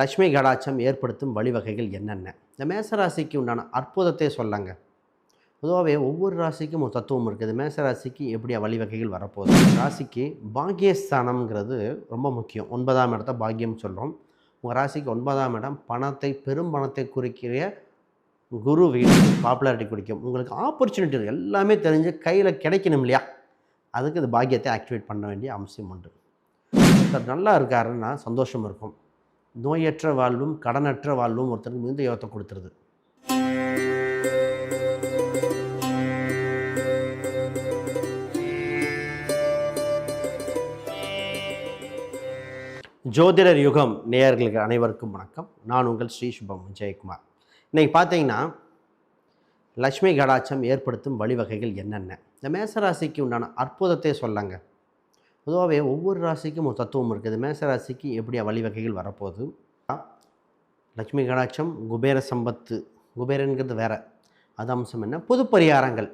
லக்ஷ்மி கடாட்சம் ஏற்படுத்தும் வழிவகைகள் என்னென்ன? இந்த மேசராசிக்கு உண்டான அற்புதத்தை சொல்லாங்க. பொதுவாகவே ஒவ்வொரு ராசிக்கும் ஒரு தத்துவம் இருக்குது. மேச ராசிக்கு வழிவகைகள் வரப்போகுது? ராசிக்கு பாக்கியஸ்தானம்ங்கிறது ரொம்ப முக்கியம். ஒன்பதாம் இடத்த பாக்கியம் சொல்கிறோம் உங்கள் ராசிக்கு ஒன்பதாம் இடம் பணத்தை பெரும் பணத்தை குறிக்கிற குரு வீடு பாப்புலாரிட்டி குறிக்கும். உங்களுக்கு ஆப்பர்ச்சுனிட்டி எல்லாமே தெரிஞ்சு கையில் கிடைக்கணும் இல்லையா? அதுக்கு இது பாக்கியத்தை ஆக்டிவேட் பண்ண வேண்டிய அம்சம் உண்டு. ஒருத்தர் நல்லா இருக்காருன்னா சந்தோஷம் இருக்கும். நோயற்ற வாழ்வும் கடனற்ற வாழ்வும் ஒருத்தருக்கு மிகுந்த யோகத்தை கொடுத்துருது. ஜோதிடர் யுகம் நேயர்களுக்கு அனைவருக்கும் வணக்கம். நான் உங்கள் ஸ்ரீ சுபம் ஜெயக்குமார் இன்னைக்கு பார்த்தீங்கன்னா லக்ஷ்மி கடாச்சம் ஏற்படுத்தும் வழிவகைகள் என்னென்ன? இந்த மேசராசிக்கு உண்டான அற்புதத்தை சொல்லங்க. பொதுவாகவே ஒவ்வொரு ராசிக்கும் ஒரு தத்துவம் இருக்குது. மேச ராசிக்கு எப்படி வழிவகைகள் வரப்போகுது? லக்ஷ்மி கடாட்சம் குபேர சம்பத்து. குபேரன்கிறது வேறு. அது அம்சம் என்ன? பொது பரிகாரங்கள்.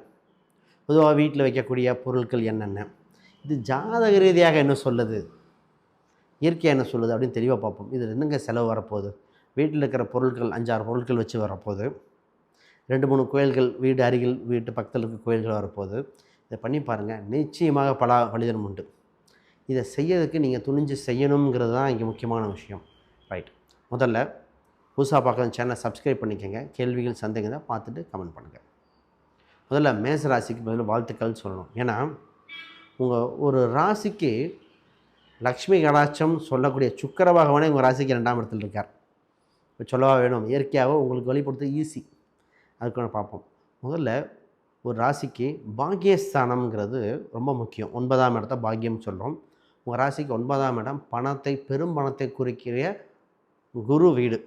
பொதுவாக வீட்டில் வைக்கக்கூடிய பொருட்கள் என்னென்ன? இது ஜாதக ரீதியாக என்ன சொல்லுது? இயற்கை என்ன சொல்லுது அப்படின்னு தெளிவாக பார்ப்போம். இதில் என்னங்க செலவு வரப்போகுது? வீட்டில் இருக்கிற பொருட்கள் அஞ்சாறு பொருட்கள் வச்சு வரப்போகுது. ரெண்டு மூணு கோயில்கள் வீடு அருகில் வீட்டு பக்கத்தில் இருக்க கோயில்கள் வரப்போகுது. இதை பண்ணி பாருங்கள் நிச்சயமாக பல வழிதனம் உண்டு. இதை செய்யறதுக்கு நீங்கள் துணிஞ்சு செய்யணுங்கிறது தான் இங்கே முக்கியமான விஷயம். ரைட் முதல்ல புதுசாக பார்க்குற சேனலை சப்ஸ்கிரைப் பண்ணிக்கோங்க. கேள்விகள் சந்தேகம் தான் பார்த்துட்டு கமெண்ட் பண்ணுங்கள் முதல்ல மேச ராசிக்கு பதில் வாழ்த்துக்கள் சொல்லணும். ஏன்னா உங்கள் ஒரு ராசிக்கு லக்ஷ்மி கடாட்சம் சொல்லக்கூடிய சுக்கர பகவானே உங்கள் ராசிக்கு ரெண்டாம் இடத்துல இருக்கார். இப்போ சொல்லவா வேணும்? இயற்கையாகவே உங்களுக்கு வழிபடுத்த ஈஸி அதுக்கு பார்ப்போம். முதல்ல ஒரு ராசிக்கு பாக்கியஸ்தானம்ங்கிறது ரொம்ப முக்கியம். ஒன்பதாம் இடத்த பாக்கியம் சொல்கிறோம் உங்கள் ராசிக்கு ஒன்பதாம் இடம் பணத்தை பெரும் பணத்தை குறிக்கிற குரு வீடு.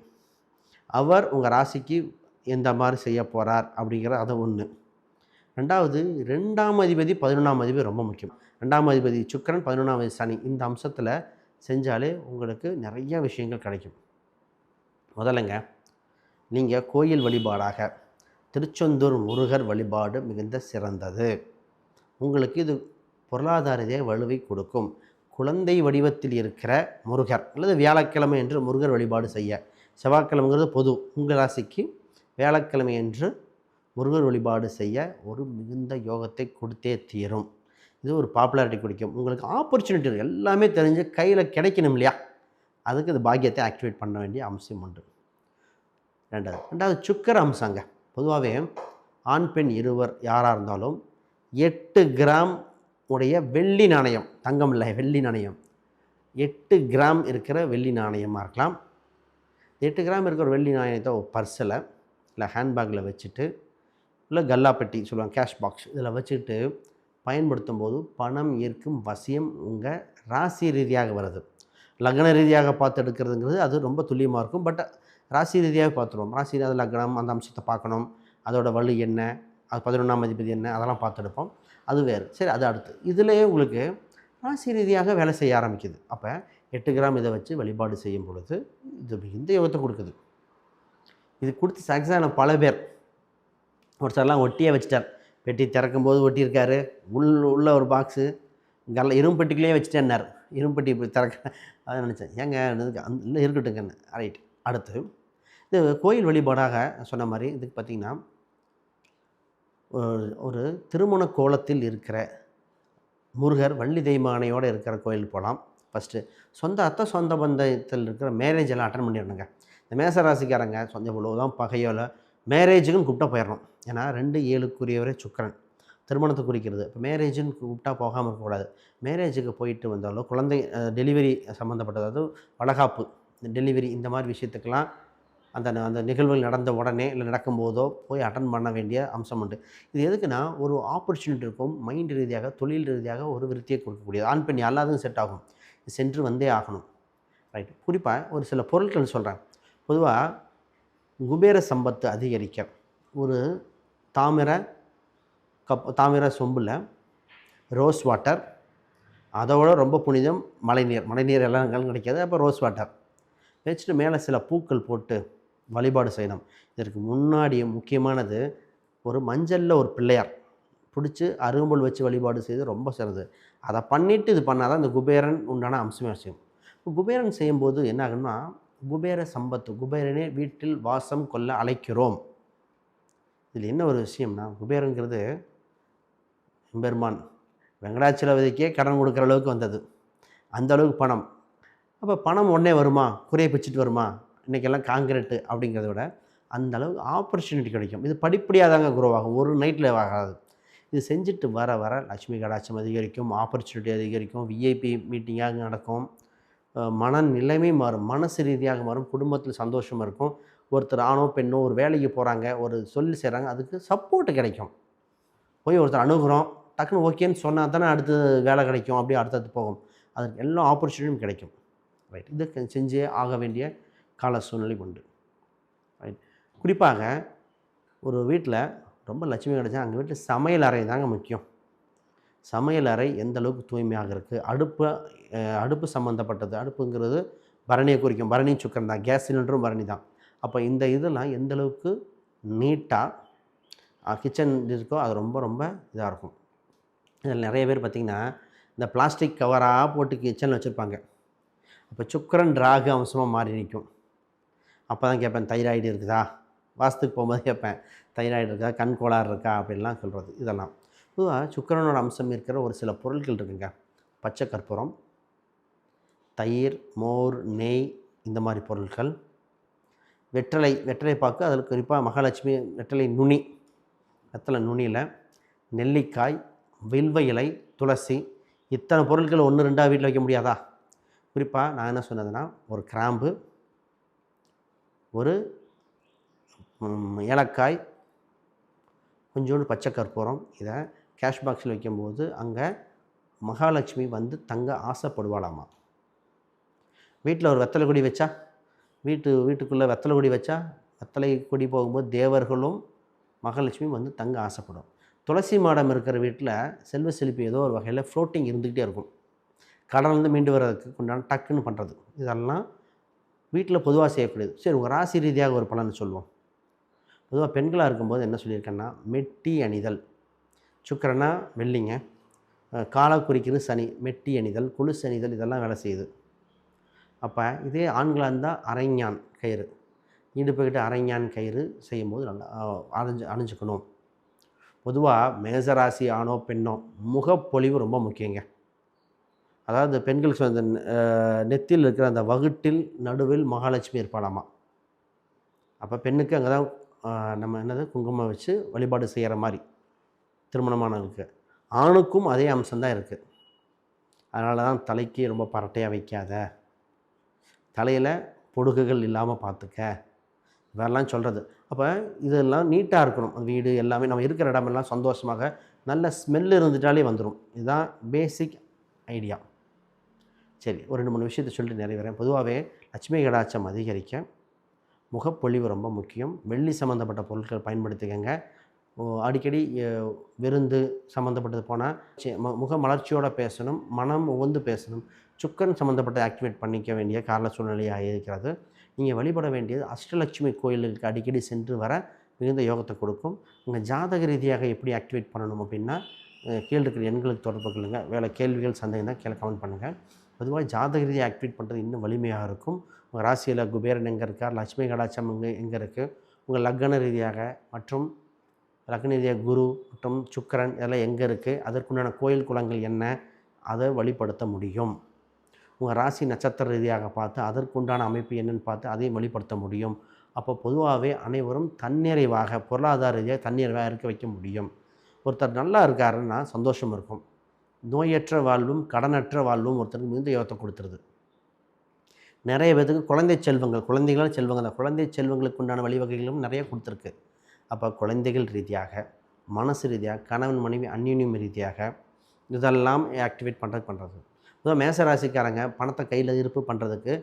அவர் உங்கள் ராசிக்கு எந்த மாதிரி செய்ய போகிறார் அப்படிங்கிற அது ஒன்று ரெண்டாவது ரெண்டாம் அதிபதி பதினொன்றாம் அதிபதி ரொம்ப முக்கியம். ரெண்டாம் அதிபதி சுக்கிரன் பதினொன்றாம் அதிபதி சனி. இந்த அம்சத்தில் செஞ்சாலே உங்களுக்கு நிறைய விஷயங்கள் கிடைக்கும். முதல்லங்க நீங்கள் கோயில் வழிபாடாக திருச்செந்தூர் முருகர் வழிபாடு மிகுந்த சிறந்தது. உங்களுக்கு இது பொருளாதார வலுவை கொடுக்கும். குழந்தை வடிவத்தில் இருக்கிற முருகர் அல்லது வியாழக்கிழமை என்று முருகர் வழிபாடு செய்ய. செவ்வாய்க்கிழமைங்கிறது பொது உங்கள் ராசிக்கு வியாழக்கிழமை என்று முருகர் வழிபாடு செய்ய ஒரு மிகுந்த யோகத்தை கொடுத்தே தீரும். இது ஒரு பாப்புலாரிட்டி குடிக்கும். உங்களுக்கு ஆப்பர்ச்சுனிட்டி எல்லாமே தெரிஞ்சு கையில் கிடைக்கணும் இல்லையா? அதுக்கு இது பாக்கியத்தை ஆக்டிவேட் பண்ண வேண்டிய அம்சம் உண்டு ரெண்டாவது. ரெண்டாவது சுக்கர அம்சங்க. பொதுவாகவே ஆண் பெண் இருவர் யாராக இருந்தாலும் எட்டு கிராம் உடைய வெள்ளி நாணயம் தங்கம் இல்லை வெள்ளி நாணயம். எட்டு கிராம் இருக்கிற வெள்ளி நாணயமாக இருக்கலாம். எட்டு கிராம் இருக்கிற வெள்ளி நாணயத்தை ஒரு பர்ஸில் இல்லை ஹேண்ட்பேக்கில் வச்சுட்டு இல்லை கல்லாப்பெட்டி சொல்லுவாங்க கேஷ் பாக்ஸ் இதில் வச்சுட்டு பயன்படுத்தும் போது பணம் ஈர்க்கும் வசியம் உங்கள் ராசி ரீதியாக வருது. லக்ன ரீதியாக பார்த்து எடுக்கிறதுங்கிறது அது ரொம்ப துல்லியமாக இருக்கும். பட் ராசி ரீதியாக பார்த்துருவோம். ராசி அது லக்னம் அந்த அம்சத்தை பார்க்கணும். அதோடய வலு என்ன? அது பதினொன்றாம் அதிபதி என்ன? அதெல்லாம் பார்த்து எடுப்போம். அது வேறு. சரி அது அடுத்து. இதுலேயே உங்களுக்கு ராசி ரீதியாக வேலை செய்ய ஆரம்பிக்குது. அப்போ எட்டு கிராம் இதை வச்சு வழிபாடு செய்யும் பொழுது இது மிகுந்த யோகத்தை கொடுக்குது. இது கொடுத்து சாக்ஸான பல பேர். ஒருத்தர்லாம் ஒட்டியே வச்சுட்டார். பெட்டி திறக்கும் போது ஒட்டியிருக்காரு. உள் உள்ள ஒரு பாக்ஸு கல்ல இரும்பெட்டிக்குள்ளேயே வச்சுட்டேன்னார். இரும்பட்டி இப்படி திறக்க அதை நினச்சேன். ஏங்க அந்த இல்லை இருக்கட்டுங்கன்னு ரைட் அடுத்து இது கோயில் வழிபாடாக சொன்ன மாதிரி இதுக்கு பார்த்திங்கன்னா ஒரு ஒரு திருமண கோலத்தில் இருக்கிற முருகர் வள்ளி தெய்மானையோடு இருக்கிற கோயில் போகலாம். ஃபஸ்ட்டு சொந்த அத்தை சொந்த பந்தத்தில் இருக்கிற மேரேஜ் எல்லாம் அட்டன் பண்ணிடணுங்க. இந்த மேசராசிக்காரங்க சொந்த இவ்வளோதான் பகையோல மேரேஜுக்குன்னு கூப்பிட்டா போயிடணும். ஏன்னா ரெண்டு ஏழுக்குரியவரே சுக்கரன். திருமணத்தை குறிக்கிறது. இப்போ மேரேஜுன்னு கூப்பிட்டா போகாமல் இருக்கக்கூடாது. மேரேஜுக்கு போயிட்டு வந்தாலும் குழந்தை டெலிவரி சம்மந்தப்பட்டது அதாவது வளகாப்பு டெலிவரி இந்த மாதிரி விஷயத்துக்கெல்லாம் அந்த அந்த நிகழ்வுகள் நடந்த உடனே இல்லை நடக்கும்போதோ போய் அட்டன் பண்ண வேண்டிய அம்சம் உண்டு. இது எதுக்குன்னா ஒரு ஆப்பர்ச்சுனிட்டி இருக்கும். மைண்ட் ரீதியாக தொழில் ரீதியாக ஒரு விருத்தியை கொடுக்கக்கூடியது. ஆண் பெண் எல்லாத்துக்கும் செட் ஆகும். சென்று வந்தே ஆகணும். ரைட் குறிப்பாக ஒரு சில பொருட்கள் சொல்கிறேன் பொதுவாக குபேர சம்பத்து அதிகரிக்க. ஒரு தாமிர கப் தாமிர சொம்பில் ரோஸ் வாட்டர் அதோட ரொம்ப புனிதம் மழைநீர். மழைநீர் எல்லாம் கிடைக்காது. அப்போ ரோஸ் வாட்டர் வச்சுட்டு மேலே சில பூக்கள் போட்டு வழிபாடு செய்யணும். இதற்கு முன்னாடி முக்கியமானது ஒரு மஞ்சளில் ஒரு பிள்ளையார் பிடிச்சி அருகம்புல் வச்சு வழிபாடு செய்து ரொம்ப சிறந்தது. அதை பண்ணிவிட்டு இது பண்ணால் தான் இந்த குபேரன் உண்டான அம்சமே விஷயம் குபேரன் செய்யும்போது என்ன ஆகுன்னா குபேர சம்பத்து குபேரனே வீட்டில் வாசம் கொள்ள அழைக்கிறோம். இதில் என்ன ஒரு விஷயம்னா குபேரங்கிறது எம்பெருமான் வெங்கடாச்சலபதிக்கே கடன் கொடுக்குற அளவுக்கு வந்தது. அந்த அளவுக்கு பணம். அப்போ பணம் உடனே வருமா? குறைய பிச்சுட்டு வருமா? இன்றைக்கெல்லாம் காங்கிரீட்டு அப்படிங்கிறத விட அந்த அளவுக்கு ஆப்பர்ச்சுனிட்டி கிடைக்கும். இது படிப்படியாக தாங்க குரோ ஆகும். ஒரு நைட்டில் ஆகாது. இது செஞ்சுட்டு வர வர லட்சுமி கடாட்சம் அதிகரிக்கும் ஆப்பர்ச்சுனிட்டி அதிகரிக்கும் விஐபி மீட்டிங்காக நடக்கும். மன நிலைமை மாறும். மனசு ரீதியாக மாறும். குடும்பத்தில் சந்தோஷம் இருக்கும். ஒருத்தர் ஆணோ பெண்ணோ ஒரு வேலைக்கு போகிறாங்க ஒரு சொல்லி செய்கிறாங்க அதுக்கு சப்போர்ட் கிடைக்கும். போய் ஒருத்தர் அணுகிறோம். டக்குன்னு ஓகேன்னு சொன்னால் தானே அடுத்து வேலை கிடைக்கும். அப்படியே அடுத்தது போகும். அதுக்கு எல்லா ஆப்பர்ச்சுனிட்டியும் கிடைக்கும். ரைட் இது செஞ்சே ஆக வேண்டிய கால சூழ்நிலை உண்டு. ரைட் குறிப்பாக ஒரு வீட்டில் ரொம்ப லட்சுமி கிடச்சா அங்கே வீட்டில் சமையல் அறை தாங்க முக்கியம். சமையல் அறை எந்த அளவுக்கு தூய்மையாக இருக்குது அடுப்பு அடுப்பு சம்மந்தப்பட்டது அடுப்புங்கிறது பரணியை குறிக்கும். பரணி சுக்கரன் தான். கேஸ் சிலிண்டரும் பரணி தான். அப்போ இந்த இதெல்லாம் எந்த அளவுக்கு நீட்டாக கிச்சன் இருக்கோ அது ரொம்ப ரொம்ப இதாக இருக்கும். இதில் நிறைய பேர் பார்த்திங்கன்னா இந்த பிளாஸ்டிக் கவராக போட்டு கிச்சனில் வச்சுருப்பாங்க. அப்போ சுக்கரன் ராகு அம்சமாக மாறி நிற்கும். அப்போ தான் கேட்பேன் தைராய்டு இருக்குதா? வாஸ்துக்கு போகும்போது கேட்பேன் தைராய்டு இருக்கா? கண் கோளாறு இருக்கா? அப்படின்லாம் சொல்கிறது இதெல்லாம். பொதுவாக சுக்கிரனோட அம்சம் இருக்கிற ஒரு சில பொருட்கள் இருக்குங்க. பச்சை கற்பூரம் தயிர் மோர் நெய் இந்த மாதிரி பொருட்கள் வெற்றலை வெற்றலை பாக்கு அதில் குறிப்பாக மகாலட்சுமி வெற்றலை நுனி வெத்தலை நுனியில் நெல்லிக்காய் வில்வ இலை துளசி இத்தனை பொருட்கள் ஒன்று ரெண்டாக வீட்டில் வைக்க முடியாதா? குறிப்பாக நான் என்ன சொன்னதுன்னா ஒரு கிராம்பு ஒரு ஏலக்காய் கொஞ்சோண்டு பச்சை கற்பூரம் இதை கேஷ் பாக்ஸில் வைக்கும்போது அங்கே மகாலட்சுமி வந்து தங்க ஆசைப்படுவாளாமா? வீட்டில் ஒரு வெத்தலை கொடி வச்சா? வீட்டு வீட்டுக்குள்ளே வெத்தலை கொடி வச்சா? வெத்தலை கொடி போகும்போது தேவர்களும் மகாலட்சுமி வந்து தங்க ஆசைப்படும். துளசி மாடம் இருக்கிற வீட்டில் செல்வ செழிப்பு ஏதோ ஒரு வகையில் ஃப்ளோட்டிங் இருந்துக்கிட்டே இருக்கும். கடலேருந்து மீண்டு வர்றதுக்கு உண்டான டக்குன்னு பண்ணுறது இதெல்லாம் வீட்டில் பொதுவாக செய்யக்கூடியது. சரி உங்கள் ராசி ரீதியாக ஒரு பலன் சொல்லுவோம் பொதுவாக பெண்களாக இருக்கும்போது என்ன சொல்லியிருக்கேன்னா மெட்டி அணிதல். சுக்கரனா வெள்ளிங்க. காலை குறிக்கிறது சனி மெட்டி அணிதல் குலுசு அணிதல் இதெல்லாம் வேலை செய்யுது. அப்போ இதே ஆண்களாக இருந்தால் அரைஞான் கயிறு. இடுப்புக்கிட்ட அரைஞான் கயிறு செய்யும்போது நல்லா அணிஞ்சு அணிஞ்சுக்கணும். பொதுவாக மேசராசி ஆணோ பெண்ணோ முகப்பொலிவு ரொம்ப முக்கியங்க. அதாவது பெண்களுக்கு அந்த அஹ், நெத்தியில் இருக்கிற அந்த வகுட்டில் நடுவில் மகாலட்சுமி இருப்பாளாமா. அப்போ பெண்ணுக்கு அங்கே தான் நம்ம என்னது குங்குமம் வச்சு வழிபாடு செய்கிற மாதிரி திருமணமானவங்களுக்கு. ஆணுக்கும் அதே அம்சம்தான் இருக்குது அதனால தான் தலைக்கு ரொம்ப பரட்டையாக வைக்காத தலையில் பொடுகுகள் இல்லாமல் பார்த்துக்க இதெல்லாம் சொல்கிறது அப்போ இதெல்லாம் நீட்டாக இருக்கணும். அந்த வீடு எல்லாமே நம்ம இருக்கிற இடமெல்லாம் சந்தோஷமாக நல்ல ஸ்மெல் இருந்துட்டாலே வந்துடும் இதுதான் பேசிக் ஐடியா சரி ஒரு ரெண்டு மூணு விஷயத்தை சொல்லிட்டு நிறைவேறேன். பொதுவாகவே லட்சுமி கடாட்சம் அதிகரிக்க முகப்பொழிவு ரொம்ப முக்கியம். வெள்ளி சம்மந்தப்பட்ட பொருட்கள் பயன்படுத்திக்கங்க. அடிக்கடி விருந்து சம்மந்தப்பட்டது போனால் முக மலர்ச்சியோடு பேசணும் மனம் உகந்து பேசணும். சுக்கன் சம்மந்தப்பட்ட ஆக்டிவேட் பண்ணிக்க வேண்டிய கால சூழ்நிலையாக இருக்கிறது. நீங்கள் வழிபட வேண்டியது அஷ்டலட்சுமி கோயிலுக்கு அடிக்கடி சென்று வர மிகுந்த யோகத்தை கொடுக்கும். உங்கள் ஜாதக ரீதியாக எப்படி ஆக்டிவேட் பண்ணணும் அப்படின்னா கீழே இருக்கிற எண்களுக்கு தொடர்பு கொள்ளுங்கள் வேலை கேள்விகள் சந்தேகம் தான் கீழே கமெண்ட் பண்ணுங்கள் பொதுவாக ஜாதக ரீதியாக ஆக்டிவேட் பண்ணுறது இன்னும் வலிமையாக இருக்கும். உங்கள் ராசியில் குபேரன் எங்கே இருக்கார் லட்சுமி கடாச்சம் எங்கே எங்கே இருக்குது உங்கள் லக்ன ரீதியாக மற்றும் லக்ன ரீதியாக குரு மற்றும் சுக்கிரன் இதெல்லாம் எங்கே இருக்குது அதற்குண்டான கோயில் குளங்கள் என்ன? அதை வழிபடுத்த முடியும். உங்கள் ராசி நட்சத்திர ரீதியாக பார்த்து அதற்குண்டான அமைப்பு என்னென்னு பார்த்து அதையும் வெளிப்படுத்த முடியும். அப்போ பொதுவாகவே அனைவரும் தன்னிறைவாக பொருளாதார ரீதியாக தன்னிறைவாக இருக்க வைக்க முடியும். ஒருத்தர் நல்லா இருக்காருன்னா சந்தோஷம் இருக்கும். நோயற்ற வாழ்வும் கடனற்ற வாழ்வும் ஒருத்தருக்கு மிகுந்த யோகத்தை கொடுத்துருது. நிறைய பேருக்கு குழந்தை செல்வங்கள் குழந்தைகளால் செல்வங்கள் குழந்தை செல்வங்களுக்கு உண்டான வழிவகைகளும் நிறைய கொடுத்துருக்கு. அப்போ குழந்தைகள் ரீதியாக மனசு ரீதியாக கணவன் மனைவி அந்யுன்யம் ரீதியாக இதெல்லாம் ஆக்டிவேட் பண்ணுறது பண்ணுறது பொதுவாக மேசராசிக்காரங்க பணத்தை கையில் இருப்பு பண்ணுறதுக்கு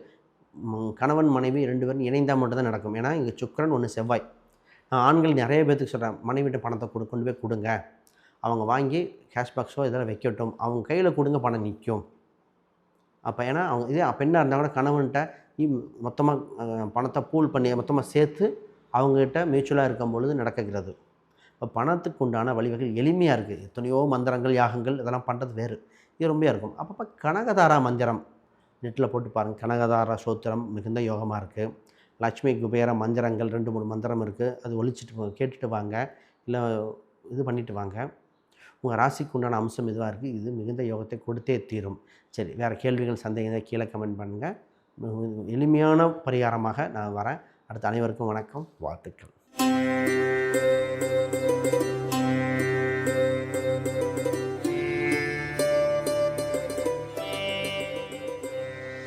கணவன் மனைவி ரெண்டு பேரும் இணைந்தால் மட்டும்தான் நடக்கும். ஏன்னா இங்கே சுக்கிரன் ஒன்று செவ்வாய். நான் ஆண்கள் நிறைய பேர்த்துக்கு சொல்கிறேன் மனைவிட்ட பணத்தை கொடு கொண்டு போய் கொடுங்க. அவங்க வாங்கி கேஷ் பாக்ஸோ இதெல்லாம் வைக்கட்டும். அவங்க கையில் கொடுங்க பணம் நிற்கும் அப்போ ஏன்னா அவங்க இதே பெண்ணாக இருந்தால் கூட கணவன்கிட்ட மொத்தமாக பணத்தை பூல் பண்ணி மொத்தமாக சேர்த்து அவங்ககிட்ட மியூச்சுவலாக இருக்கும் பொழுது நடக்கிறது இப்போ பணத்துக்கு உண்டான வழிவகைகள் எளிமையாக இருக்குது எத்தனையோ மந்திரங்கள் யாகங்கள் இதெல்லாம் பண்ணுறது வேறு. இது ரொம்ப இருக்கும். அப்பப்போ கனகதாரா மந்திரம். நெட்டில் போட்டு பாருங்கள் கனகதாரா சோத்திரம் மிகுந்த யோகமாக இருக்குது லட்சுமி குபேர மந்திரங்கள் ரெண்டு மூணு மந்திரம் இருக்குது அது ஒழிச்சிட்டு கேட்டுட்டு வாங்க. இல்லை இது பண்ணிவிட்டு வாங்க. உங்கள் ராசிக்கு உண்டான அம்சம் இதுவாக இருக்குது? இது மிகுந்த யோகத்தை கொடுத்தே தீரும். சரி வேறு கேள்விகள் சந்தேகம் கீழே கமெண்ட் பண்ணுங்கள் எளிமையான பரிகாரமாக நான் வரேன். அடுத்த அனைவருக்கும் வணக்கம் வாழ்த்துக்கள்.